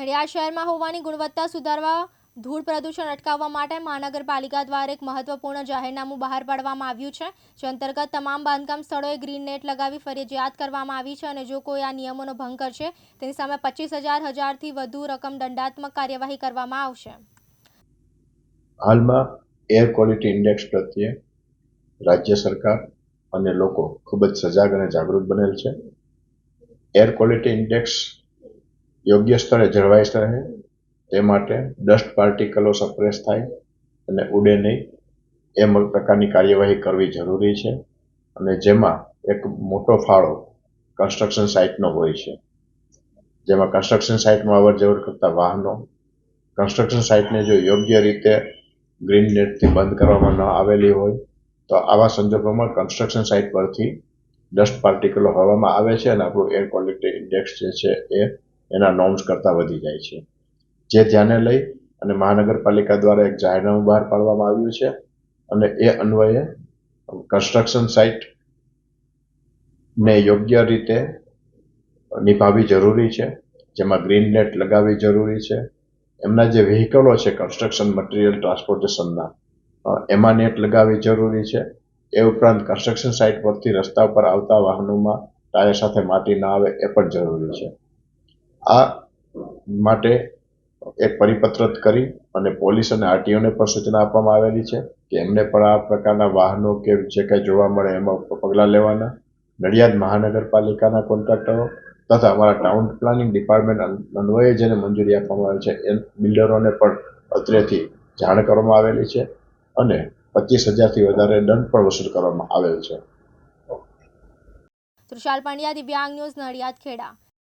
નડિયાદ શહેરમાં હોવાની ગુણવત્તા સુધારવા, ધૂળ પ્રદૂષણ અટકાવવા માટે મહાનગરપાલિકા દ્વારા એક મહત્વપૂર્ણ જાહેરનામું બહાર પાડવામાં આવ્યું છે, જે અંતર્ગત તમામ બાંધકામ સ્થળોએ ગ્રીન નેટ લગાવી ફરજિયાત કરવામાં આવી છે અને જો કોઈ આ નિયમોનો ભંગ કરશે, તેની સામે પચીસ હજાર, હજારથી વધુ રકમ દંડાત્મક કાર્યવાહી કરવામાં આવશે. હાલમાં એર ક્વોલિટી ઇન્ડેક્સ પ્રત્યે રાજ્ય સરકાર અને લોકો ખૂબ જ સજાગ અને જાગૃત બનેલ છે. એર ક્વોલિટી ઇન્ડેક્સ યોગ્ય સ્થળે જળવાઈ રહે, તે માટે ડસ્ટ પાર્ટિકલો સપ્રેસ થાય અને ઉડે નહીં. એમ પ્રકારની કાર્યવાહી કરવી જરૂરી છે અને જેમાં એક મોટો ફાળો કન્સ્ટ્રક્શન સાઇટનો હોય છે. જેમાં કન્સ્ટ્રક્શન સાઇટમાં અવર જવર કરતા વાહનો કન્સ્ટ્રક્શન સાઇટને જો યોગ્ય રીતે ગ્રીન નેટથી બંધ કરવામાં ન આવેલી હોય, તો આવા સંજોગોમાં કન્સ્ટ્રક્શન સાઇટ પરથી ડસ્ટ પાર્ટિકલો હવામાં આવે છે અને આપણું એર ક્વોલિટી ઇન્ડેક્સ જે છે એ એના નોર્મ્સ કરતાં વધી જાય છે. જે ધ્યાને લઈ અને મહાનગરપાલિકા દ્વારા એક જાહેરનામું બહાર પાડવામાં આવ્યું છે અને એ અન્વયે કન્સ્ટ્રક્શન સાઇટ ને યોગ્ય રીતે નિભાવવી જરૂરી છે, જેમાં ગ્રીન નેટ લગાવવી જરૂરી છે. એમના જે વ્હીકલો છે કન્સ્ટ્રક્શન મટીરિયલ ટ્રાન્સપોર્ટેશનના એમાં નેટ લગાવવી જરૂરી છે. એ ઉપરાંત કન્સ્ટ્રક્શન સાઇટ પરથી રસ્તા પર આવતા વાહનોમાં ટાયર સાથે માટી ના આવે એ પણ જરૂરી છે. આ માટે એક પરિપત્ર કરી અને પોલીસ અને આરટીઓને પણ સૂચના આપવામાં આવેલી છે કે એમને પણ આ પ્રકારના વાહનો કે જે કંઈ જોવા મળે એમાં પગલાં લેવાના. નડિયાદ મહાનગરપાલિકાના કોન્ટ્રાક્ટરો તથા અમારા ટાઉન પ્લાનિંગ ડિપાર્ટમેન્ટ અન્વયે જેને મંજૂરી આપવામાં આવેલ છે એ બિલ્ડરોને પણ અત્રેથી જાણ કરવામાં આવેલી છે અને પચીસ હજારથી વધારે દંડ પણ વસૂલ કરવામાં આવેલ છે. તૃષાલ પંડ્યા, દિવ્યાંગ ન્યૂઝ નડિયાદ ખેડા.